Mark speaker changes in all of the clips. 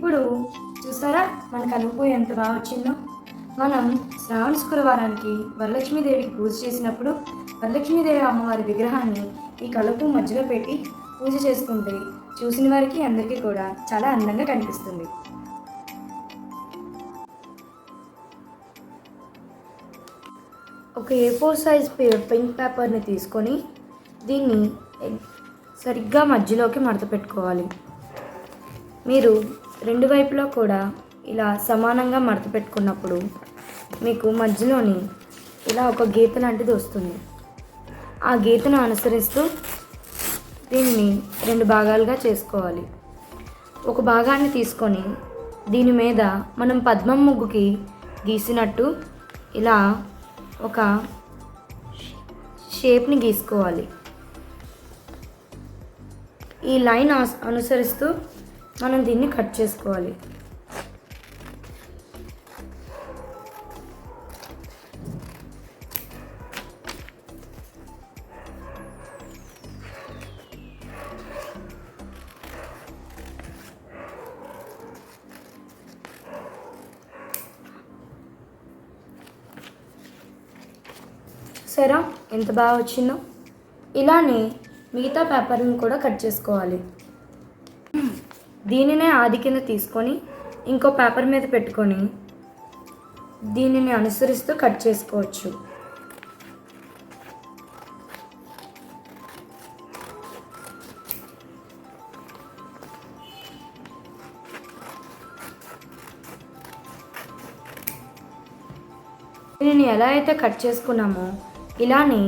Speaker 1: ఇప్పుడు చూసారా మన కలుపు ఎంత బాగా వచ్చిందో. మనం శ్రావణ శుక్రవారానికి వరలక్ష్మీదేవికి పూజ చేసినప్పుడు వరలక్ష్మీదేవి అమ్మవారి విగ్రహాన్ని ఈ కలుపు మధ్యలో పెట్టి పూజ చేసుకుంటే చూసిన వారికి అందరికీ కూడా చాలా అందంగా కనిపిస్తుంది. ఒక ఏ ఫోర్ సైజ్ పింక్ పేపర్ని తీసుకొని దీన్ని సరిగ్గా మధ్యలోకి మడత పెట్టుకోవాలి. మీరు రెండు వైపులా కూడా ఇలా సమానంగా మడత పెట్టుకున్నప్పుడు మీకు మధ్యలోని ఇలా ఒక గీత లాంటిది వస్తుంది. ఆ గీతను అనుసరిస్తూ దీన్ని రెండు భాగాలుగా చేసుకోవాలి. ఒక భాగాన్ని తీసుకొని దీని మీద మనం పద్మం ముగ్గుకి గీసినట్టు ఇలా ఒక షేప్ని గీసుకోవాలి. ఈ లైన్ అనుసరిస్తూ మనం దీన్ని కట్ చేసుకోవాలి. సరే ఎంత బాగా వచ్చిందో. ఇలానే మిగతా పేపర్ని కూడా కట్ చేసుకోవాలి. దీనినే ఆది కింద తీసుకొని ఇంకో పేపర్ మీద పెట్టుకొని దీనిని అనుసరిస్తూ కట్ చేసుకోవచ్చు. దీనిని ఎలా అయితే కట్ చేసుకున్నామో ఇలానే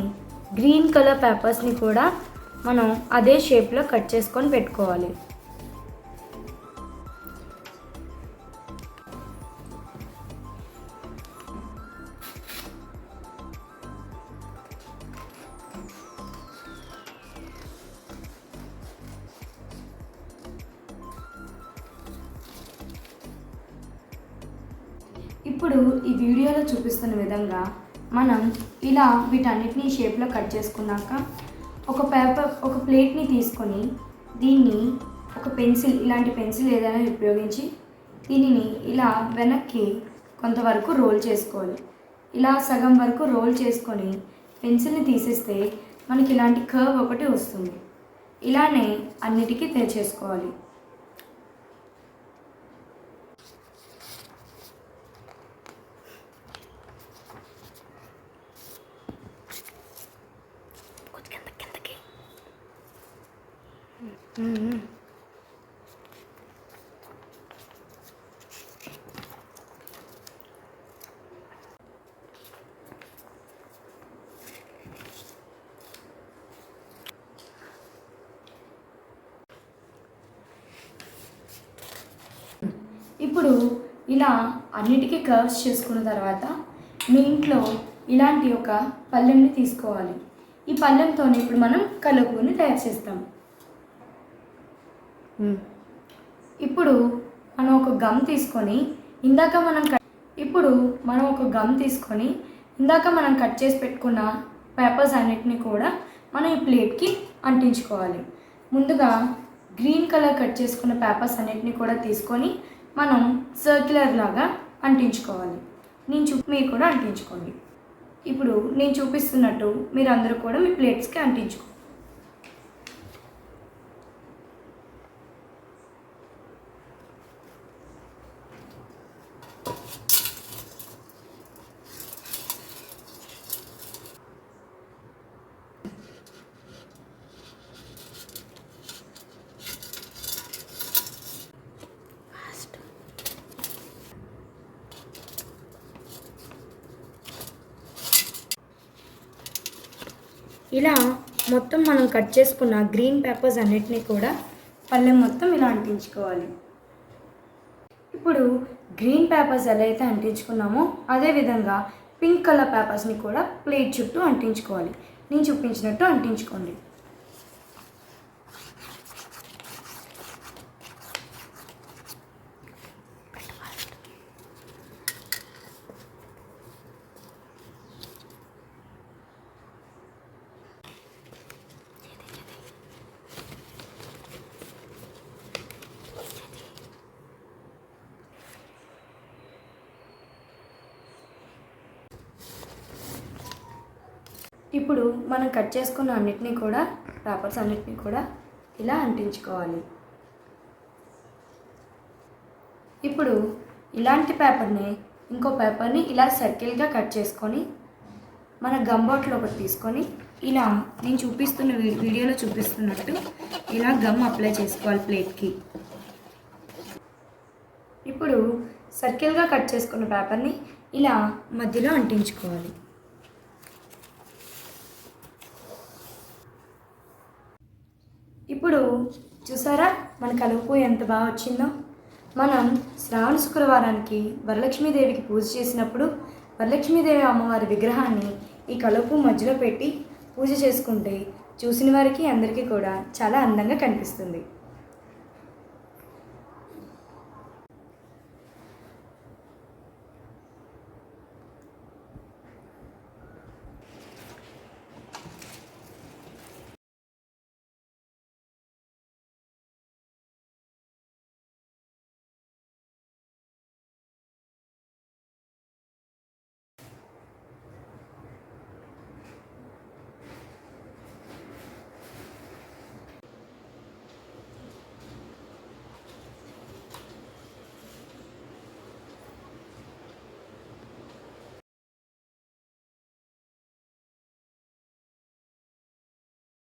Speaker 1: గ్రీన్ కలర్ పేపర్స్ని కూడా మనం అదే షేప్లో కట్ చేసుకొని పెట్టుకోవాలి. ఇప్పుడు ఈ వీడియోలో చూపిస్తున్న విధంగా మనం ఇలా వీటన్నిటిని షేప్లో కట్ చేసుకున్నాక ఒక పేపర్ ఒక ప్లేట్ని తీసుకొని దీన్ని ఒక పెన్సిల్ ఇలాంటి పెన్సిల్ ఏదైనా ఉపయోగించి దీనిని ఇలా వెనక్కి కొంతవరకు రోల్ చేసుకోవాలి. ఇలా సగం వరకు రోల్ చేసుకొని పెన్సిల్ని తీసేస్తే మనకి ఇలాంటి కర్వ్ ఒకటి వస్తుంది. ఇలానే అన్నిటికీ తెచ్చేసుకోవాలి ఇప్పుడు ఇలా అన్నిటికీ కర్వ్స్ చేసుకున్న తర్వాత మీ ఇంట్లో ఇలాంటి ఒక పళ్ళెంని తీసుకోవాలి. ఈ పళ్ళెంతోనే ఇప్పుడు మనం కలుపుని తయారు చేస్తాం. ఇప్పుడు మనం ఒక గమ్ తీసుకొని ఇందాక మనం కట్- ఇప్పుడు మనం ఒక గమ్ తీసుకొని ఇందాక మనం కట్ చేసి పెట్టుకున్న పేపర్స్ అన్నిటిని కూడా మనం ఈ ప్లేట్కి అంటించుకోవాలి. ముందుగా గ్రీన్ కలర్ కట్ చేసుకున్న పేపర్స్ అన్నిటిని కూడా తీసుకొని మనం సర్క్యులర్ లాగా అంటించుకోవాలి. నేను చూ మీరు కూడా అంటించుకోండి. ఇప్పుడు నేను చూపిస్తున్నట్టు మీరు అందరూ కూడా మీ ప్లేట్స్కి అంటించుకోండి ఇలా మొత్తం మనం కట్ చేసుకున్న గ్రీన్ పేపర్స్ అన్నిటినీ కూడా పళ్ళెం మొత్తం ఇలా అంటించుకోవాలి. ఇప్పుడు గ్రీన్ పేపర్స్ ఎలా అయితే అంటించుకున్నామో అదేవిధంగా పింక్ కలర్ పేపర్స్ని కూడా ప్లేట్ చుట్టూ అంటించుకోవాలి. నేను చూపించినట్టు అంటించుకోండి. ఇప్పుడు మనం కట్ చేసుకున్న అన్నిటినీ కూడా పేపర్స్ అన్నిటినీ కూడా ఇలా అంటించుకోవాలి. ఇప్పుడు ఇలాంటి పేపర్ని ఇంకో పేపర్ని ఇలా సర్కిల్గా కట్ చేసుకొని మన గమ్ ఒకటి తీసుకొని ఇలా నేను చూపిస్తున్న వీడియోలో చూపిస్తున్నట్టు ఇలా గమ్ అప్లై చేసుకోవాలి ప్లేట్కి. ఇప్పుడు సర్కిల్గా కట్ చేసుకున్న పేపర్ని ఇలా మధ్యలో అంటించుకోవాలి. ఇప్పుడు చూసారా మన కలుపు ఎంత బాగా వచ్చిందో? మనం శ్రావణ శుక్రవారానికి వరలక్ష్మీదేవికి పూజ చేసినప్పుడు వరలక్ష్మీదేవి అమ్మవారి విగ్రహాన్ని ఈ కలుపు మధ్యలో పెట్టి పూజ చేసుకుంటే చూసిన వారికి అందరికీ కూడా చాలా అందంగా కనిపిస్తుంది.